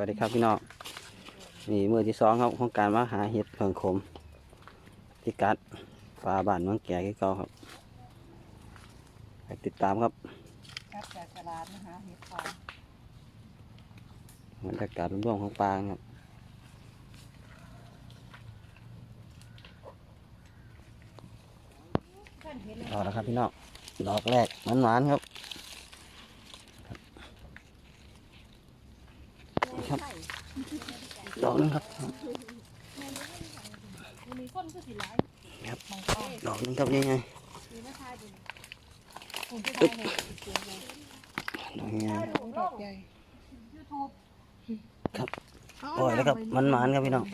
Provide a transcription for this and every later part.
วัสดีครับพี่น้องนี่มือที่สองครับของการมาหาเห็ดเพิงขมที่กัดปลาบ้านเมืองแก่ที่เก่าครับไปติดตามครับครับจากตลาดนะคะเห็ดฟางบรรยากาศร่วมๆของปลาครับท่านเห็นเลยเอาละครับพี่น้องดอกแรกหวานๆครับครับ ดอกห นึงครับมีคนก็สิหลายครับมองเข้าดอกหนึงครับนี่ไงมีนาคาอยู่ผมจะได้เห็ดเสียงเลยดอกนี้ไงดอกใหญ่ยูทูบครับปล่อยแล้วครับมันหวานๆครับพี่น้อง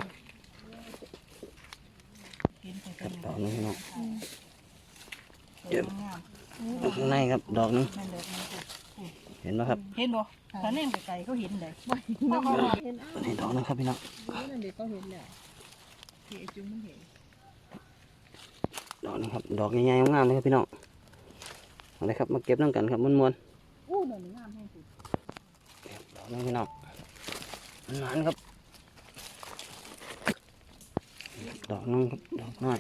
เห็นแต่ครัเป็บนดอกหนึงพี่น้องเยอะงามข้างในครับดอกหนึงมัน เด็กมันถูกเห็นไหมครับเห็นบ่ถ้าแนมไกลๆเขาเห็นเลยเห็นอ้าวนี่ดอกหนึงครับพี่น้องนั่นเด็กก็เห็นแหละที่ไอ้จุ้งมันเห็นดอกนี้ครับดอกใหญ่ๆงามๆเลยครับพี่น้องเอาเลยครับมาเก็บน้ำกันครับมวนๆอู้หน่อยงามแห้งสุดดอกนึงพี่น้องมันหวานครับ ดอกนึงครับดอกน้อย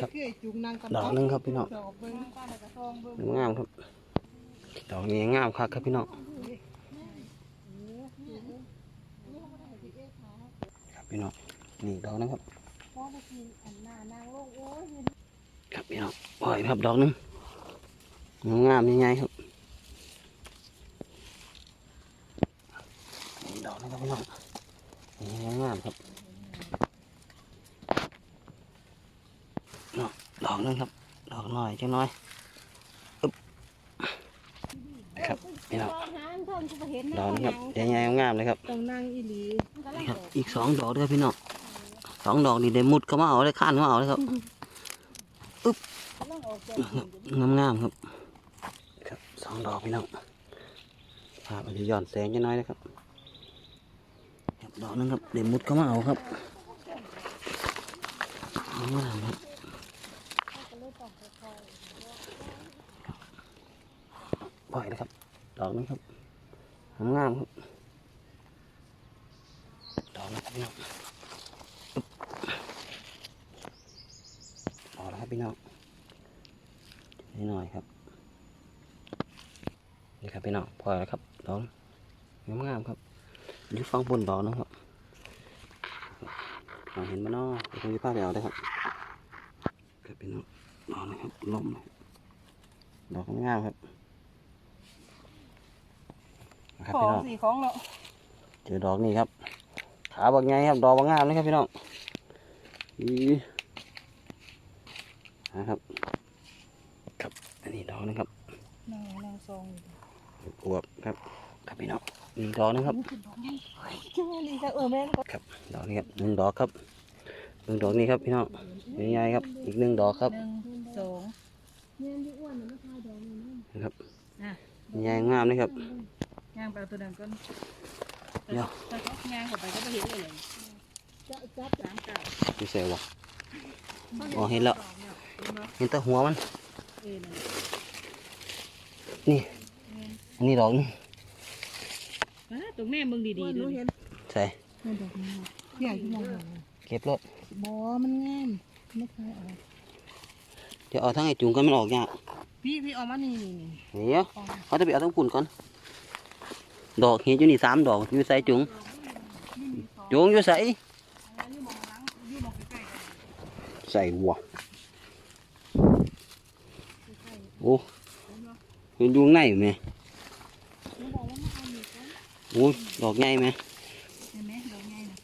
ครับคือไอ้จุ้งนางกับดอกนึงครับพี่น้องดอกเบิ้งป้าในกระซองเบิ่งงามครับ ดอกนี้งามครับครับพี่น้องครับพี่น้องนี่ดอกนึงครับพ่อมากินอันหน้านางโลกโอ้ยครับพี่น้องปล่อยครับดอกนึงงามยังไงครับดอกนึงครับพี่น้องงามครับดอกนึงครับดอกน้อยจังน้อย ครับพี่น้องหานเพิ่นก็เห็นดอกนึงครับใหญ่ๆงามเลยครับต้องนั่งอีหลีนี่ครับ อีกสองดอกด้วยพี่น้องสองดอกนี่ได้มุดเข้ามาเอาได้ข้านเข้ามาเอาเลยครับต้องออกจากงามงามๆครับครับสองดอกพี่น้องภาพมันจะย้อนแสงจะน้อยนะครับครับดอกนึงครับเดี๋ยวมุดเข้ามาเอาครับงามๆครับ ปล่อยเลยครับ ดอกนึงครับงามครับ ดอกนึงครับพี่น้องอึ๊บดอกแล้วครับพี่น้องนิดหน่อยครับ นี่ครับพี่น้องพอแล้วครับ ดอกงามงามครับอยู่ฟังบนดอกนะครับเอาเห็นมาเนาะเดี๋ยวผมจะพาไปเอาได้ครับครับพี่น้องดอกนะครับลมเลยดอกงามครับ นะครับขอพี่งน้องสีของเนาะเจอดอกนี่ครับ ขาบักไงครับ ดอกบักงามเลยครับพี่น้องอีนะครับ ครับอันนี้ดอกนะครับนางนางซองอวบครับ ครับพี่น้องอีกดอกนะครับขึ้นดอกใหญ่จังเลยจ้ะเออแม่นก็ครับดอกนี้ครับหนึ่งดอกครับหนึ่งดอกนี้ครับพี่น้องใหญ่ๆครับ อีกหนึ่งดอกครับหนึ่งสองเนี่ยที่อ้วนมันไม่ทายดอกนี่นะนะครับอะใหญ่งามเลยครับ ย่างไปเอาตัวนั้นก่อนเดี๋ยวแต่เขาย่างเข้าไปก็ไม่เห็นเลยเลยจะจับสามเก้าพี่เสวะ อ๋อเห็นแล้วเห็นแต่หัวมัน เออนั่นนี่อันนี้ดอกหนึงอะตรงแม่มึงดีอ้วนๆดูรู้เห็นใส่นั่นดอกนี้ใหญ่ที่มองเห็นเก็บรถบ่มันงามไม่ทายออกเดี๋ยวเอาทั้งไอ้จุงกันมันออกยากพี่พี่เอามานี่นี่นี่เดี๋ยวเขาจะไปเอาทั้งปุ่นก่อน ดอกเห็นอยู่นี่สามดอกอยู่ใส่จุงจุงอยู่ใส่ใส่วัวโอ้เห็นอยุงในอยู่ไหมโอ้ยดอกใหญ่ไหมเห็นไหมดอกใหญ่นะ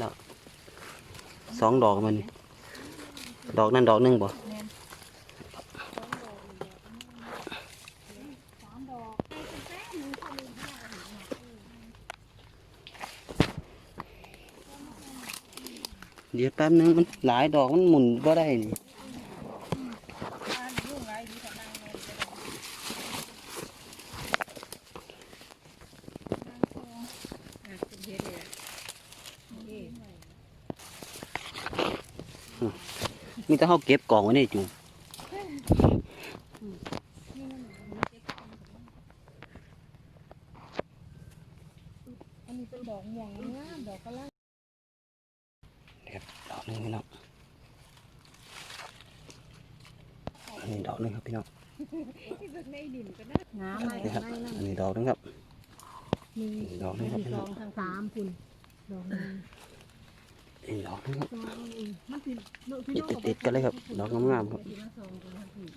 แล้วสองดอกมันดอกนั่นดอกนึงบ่ แม่น เดี๋ยวแป๊บนึงมันหลายดอกมันหมุนก็ได้นี่มีแต่เขาเก็บกล่องไว้นี่จุง นี้เป็นดอกม่วงงามดอกกระลัง นะครับดอกหนึงพี่น้องอั นนี้ดอกหนึงครับพี่น้องงามอะไรนี่ครับอะไรนั่นอันนี้ดอกหนึงครับมีอีกดอกหนึงครับที่พี่สน้อองงทางสามคุณดอกหนึงอีกดอกหนึงครับสองอืมมันสิโนพี่ติดน้องติดๆกันเลยครับ ดอกงามๆครับ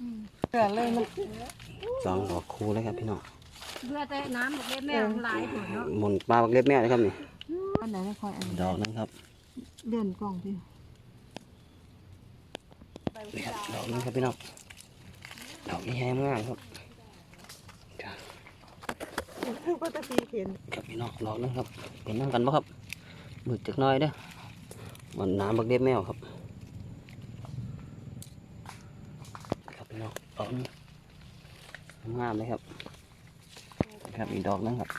อืมเกลือเลยมันสองดอกคู่เลยครับพี่น้องเลือดแต่น้ำเล็กแม่หลายผลเนาะหมุนปลาบักเล็บแม่นะครับนี่อันไหนไม่ค่อยอันดอกหนึงครับเลื่อนกล่องพี่นี่ครับดอกหนึงครับพี่น้อง ดอกนี้แห้งมากครับจ้ะก็จะสีเห็นครับพี่น้องดอกนึงครับเห็นน้ำกันปะครับมืดจักน้อยเด้อมันน้ำบักเล็บแมวครับครับพี่น้องดอกหนึงงามเลยครับ ครับอีกดอกหนึงครับ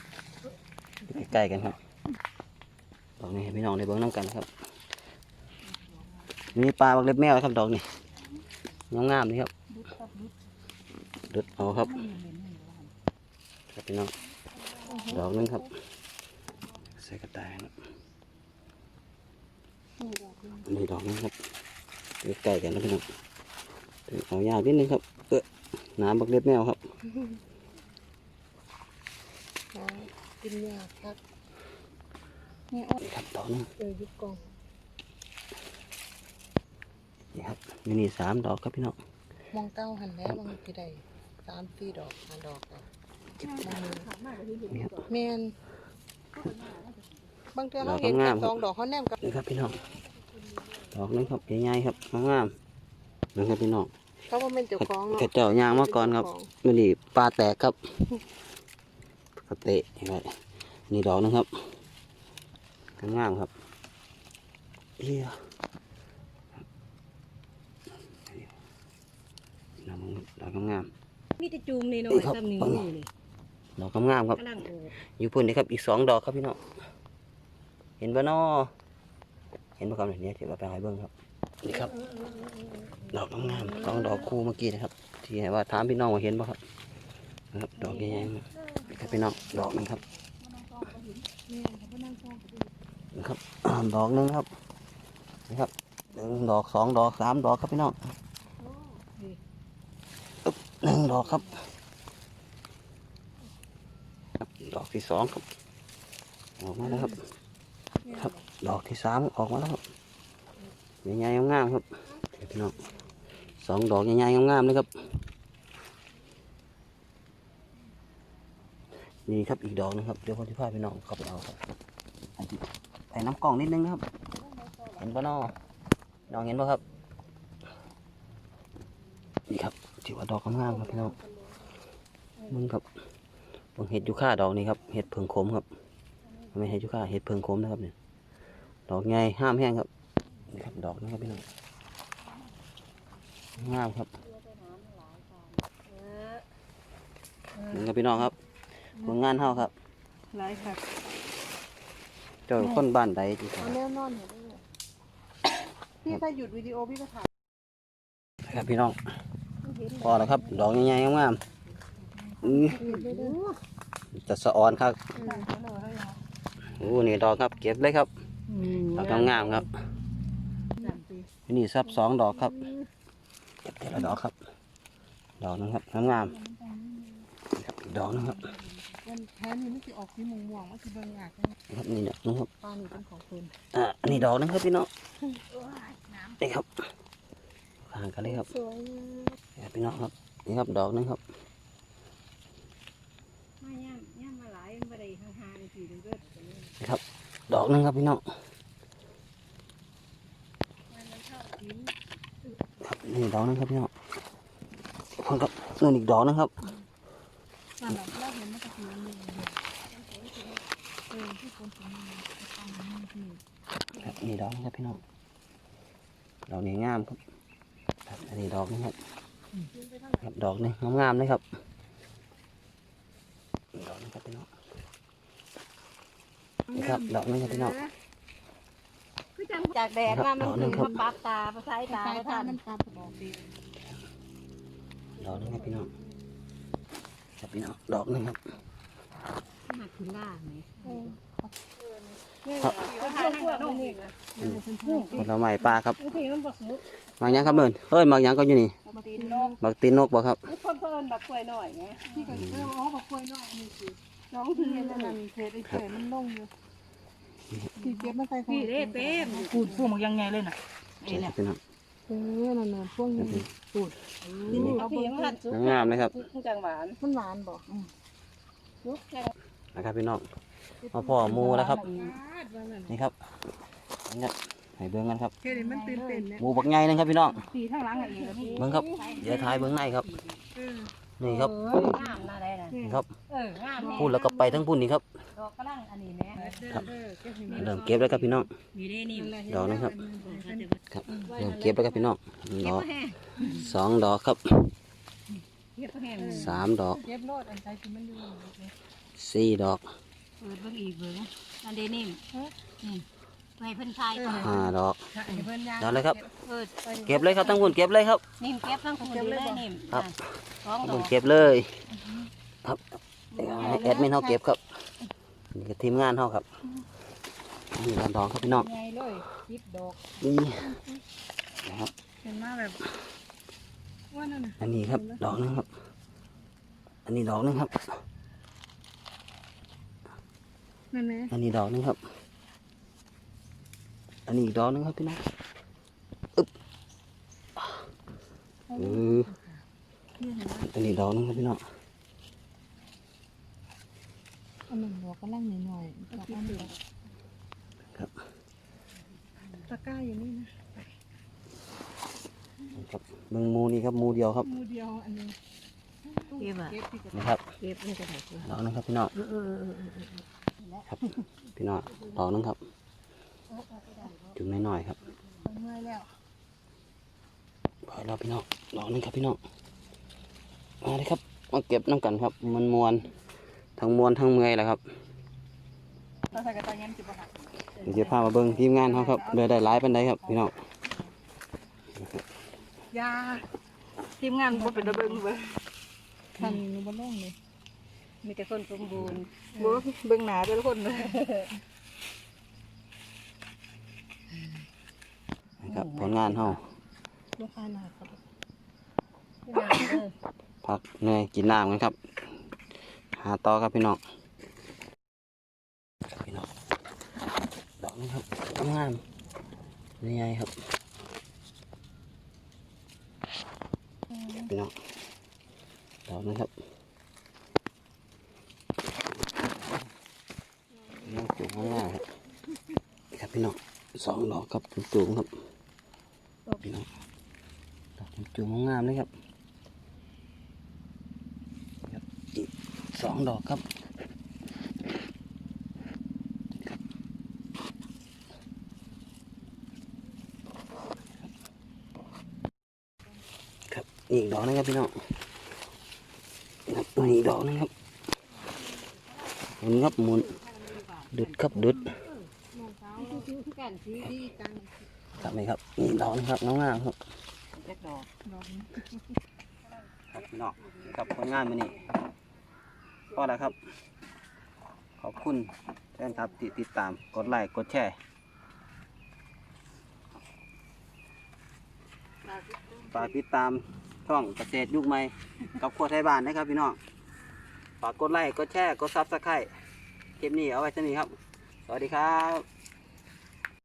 ใกล้ๆกันครับดอกนี้ให้พี่น้องได้เบิ่งน้ำกันครับมีปลาบักเล็บแมวครับดอกนี้งามๆเลยครับ ดุดเอาครับครับพี่น้องดอกหนึงครับ ใส่กระต่ายนะนี่ดอกหนึงครับอยู่ใกล้กันนะพี่น้องเอายาวนิดนึงครับเออน้ำบักเล็บแมวครับกินยาพักนี่อ้อนี่ครับดอกหนึงเออยุบกล่องนี่ครับมีนี่สามดอกครับพี่น้องมองเก้าหันแล้วบางทีใด สามสี่ดอกห้าดอกอะแมนบางเทื่อเขาเห็นแค่สองดอกเขาแนมกับนี่ครับพี่น้องดอกหนึงครับใหญ่ๆครับงามๆนะครับพี่น้องเขาว่าเป็นเจ้าของกระเจ้ายางมาก่อนครับมันนี่ปลาแตกครับกระเตะเห็นไหมนี่ดอกหนึงครับงามๆครับเอียดอกดอกงาม มีแต่จูมนี่หน่อนี่ยครับซ้ำนี่ปังนี่นี่ๆดอกงามๆครับกำลังโอบอยู่พุ่นนี่ครับอีกสองดอกครับพี่น้องเห็นปะน้อเห็นปะครับเนี่ยที่ว่าไปหายเบิ้งครับนี่ครับ ดอกงามๆสองดอกคู่เมื่อกี้นะครับ ที่ให้ว่าถามพี่น้องว่าเห็นปะครับนะครับ ดอกใหญ่ๆนี่ครับพี่น้องดอกหนึงครับนะครับดอกหนึงครับนี่ครับหนึ่งดอกสองดอกสามดอกครับพี่น้องอึ๊บ หนึ่งดอกครับ ดอกที่สองครับ ออกมาแล้วครับ ครับ ดอกที่สามออกมาแล้วครับใหญ่ๆงามๆครับเดี๋ยวพี่น้องสองดอกใหญ่ๆงามๆเลยครับ นี่ครับอีกดอกหนึงครับ เดี๋ยวผมจะพาพี่น้องเข้าไปเอาครับใส่น้ำกล่องนิดนึงนะครับ เห็นปะน้อน้องเห็นปะครับ นี่ครับ ถือว่าดอกงามๆครับพี่น้องมึงครับเพิ่งเห็ดยูค่าดอกนี้ครับเห็ดเพิงขมครับไม่เห็ดยูค่าเห็ดเพิงขมนะครับเนี่ยดอกใหญ่ห้ามแห้งครับนี่ครับดอกนะครับพี่น้องงามครับนี่ครับพี่น้องครับผลงานเฮาครับหลายค่ะเจ้าคนบ้านใดจีคเอารับแนวนอนเห็นได้เลยพี่ถ้าหยุดวิดีโอพี่ก็ถ่ายครับพี่น้องเห็น พอแล้วครับ ดอกใหญ่ๆงามๆอื้อเลยเด้อจะสะออนครับโอ้นี่ดอกครับ เก็บเลยครับดอกงามๆครับ นี่ซับสองดอกครับ เก็บแต่ละดอกครับ ดอกหนึงครับงามๆนี่ครับอีกดอกหนึงครับมันแท้นี่มันจะออกสีม่วงๆมันจะเบิ่งยากจังนี่ครับนี่ดอกหนึงครับปลานี่เป็นของคุณอ่าอันนี้ดอกหนึงครับพี่น้องนี่ครับ ห่างกันเลยครับสวยนี่ครับพี่น้องครับ นี่ครับดอกหนึงครับมาย่ำย่ำมาหลายมันบ่ได้ห่างๆสิเด้อนี่ครับ ดอกหนึงครับพี่น้องครับนี่ดอกหนึงครับพี่น้องคนครับนู่นอีกดอกหนึงครับนั่นแหละเราเห็นมันก็คือมันนี่เออที่คนของมันทำมันนี่ครับนี่ดอกนะครับพี่น้องดอกนี้งามครับ ครับอันนี้ดอกนะครับครับดอกนี้งามๆเลยครับดอกนี้ครับพี่น้องนี่ครับดอกนี้ครับพี่น้อง จากแดดมามันดอกหนึ่ถึงงครับมาปับตามาใช้ตามาทันมันปับบอกดีดอกนี้ครับพี่น้องครับพี่น้องดอกนี้ครับหักขึ้นล่าไหมคนี่ครับเป็นช่วงพวกนี้นะผลไม้ปลาครับ บางทีมันบ่สุกหมากหยังครับเบิ่นเฮ้ยหมากหยังก็อยู่นี่บางทีนกหมากตีนนกบ่ครับคนเพิ่นแบบกล้วยน้อยไงที่ก็เอออ๋อบักกล้วยน้อยนี่สิน้องที่นั่นน่ะเทไอ้แก่มันลงอยู่ที่เก็บมาใส่พี่เด้เต็มพูดพูดมันยังไงเลยน่ะไอ้เนี่ยพี่น้อง เออนั่นน่ะพวกนี้ปูดเอาเบิ่งหันสุกงามเลยครับ จังหวานมันหวานบ่สุกจังนะครับพี่น้องมาพ่อหมูแล้วครับ นี่ครับนี่ครับ ให้เบิ่งกันครับแค่นี้มันตื่นเต้นเนี่ยหมูบักใหญ่นะครับพี่น้องปีข้างหลังอะไรอย่างนี้เบิ่งครับเดี๋ยวถ่ายเบิ่งในครับนี่ครับงามนะได้น่ะนี่ครับเอองามพูดแล้วก็ไปทั้งพุ่นนี่ครับ ดอกกระลังอันนี้แม่ครับเริ่มเก็บแล้วครับพี่น้องมีได้นี่ดอกนะครับ ครับเริ่มเก็บแล้วครับพี่น้องดอกสองดอกครับเก็บแห้งสามดอกเก็บโลดอันใดที่มันอยู่สี่ดอกเปิดเบิ่งอีกเบิ่งอันเดนิ่มนี่ ไปเพิ่นทายก่อนห้าดอกเพิ่นย่างดอกเลยครับเปิดเก็บเลยครับทั้งพุ่นเก็บเลยครับ นิ่มเก็บทั้งคนเลยนิ่มครับสองดผอมกเก็บเลย ครับเดี๋ยวให้แอดมินเขาเก็บครับนี่ก็ทีมงานเขาครับนี่ลำทองครับพี่น้องใหญ่เลยยิบดอกนี่นะครับเป็นมาแบบว่านั่นน่ะอันนี้ครับดอกหนึงครับ อันนี้ดอกหนึงครับ นั่นแหละอันนี้ดอกหนึงครับ อันนี้อีกดอกหนึงครับพี่น้องอึ๊บเอออันนี้ดอกหนึงครับพี่น้องอันนั้นดอกกำลังหน่อยๆดอกอันเดียวครับตะกร้าอยู่นี่นะครับเมืองมูนี่ครับมูเดียวครับมูเดียวอันนี้เก็บอะเก็บที่กระนะครับเก็บนี่ก็ได้ดอกหนึงครับพี่น้องเออเออเออครับพี่น้องดอกหนึงครับ จุ่มน้อยๆครับเมื่อยแล้วพอแล้วพี่น้องดอกหนึงครับพี่น้องมาเลยครับมาเก็บน้ำกันครับมันมวนทั้งมวนทั้งเมื่อยแหละครับเราใส่กระต่ายยันจิบหักเดี๋ยวจะพามาเบิ่งทีมงานเขาครับเดือได้หลายปันไดครับพี่น้องยาทีมงานบ่เป็นระเบิงเว้ยทันบ่ลงเลยมีแต่คนสมบูรณ์บ่เบิ่งหน้าแต่ละคนเลย นะ ครับผลงานเขาบ่คายหน้าครับพักเหนื่อยกินน้ำกันครับ หาต่อครับพี่น้องครับพี่น้องดอกนี้ครับงามนี่ไงครับพี่น้องดอกนี้ครับน้องจุ่มข้างหน้าครับนี่ครับพี่น้องสองดอกครับจุ่มๆครับพี่น้องดอก จุ่มๆงามเลยครับสองดอกครับครับอีกดอกนึงครับพี่น้องครับอีกดอกนึงครับหมุนครับหมุนดึดครับดึดกันสีดีกันครับนี่ครับอีกดอกนึงครับน้องงามครับ เล็กดอกดอกครับพี่น้องนี่ครับผลงานมานี่ก็แล้วครับ ขอบคุณแฟนครับที่ติดตามกดไลค์กดแชร์ฝากติดตามช่องเกษตรยุคใหม่กับครัวไทยบ้านนะครับพี่น้องฝากกดไลค์กดแชร์กดซับสไครต์คลิปนี้เอาไว้เท่านี้ครับ สวัสดีครับ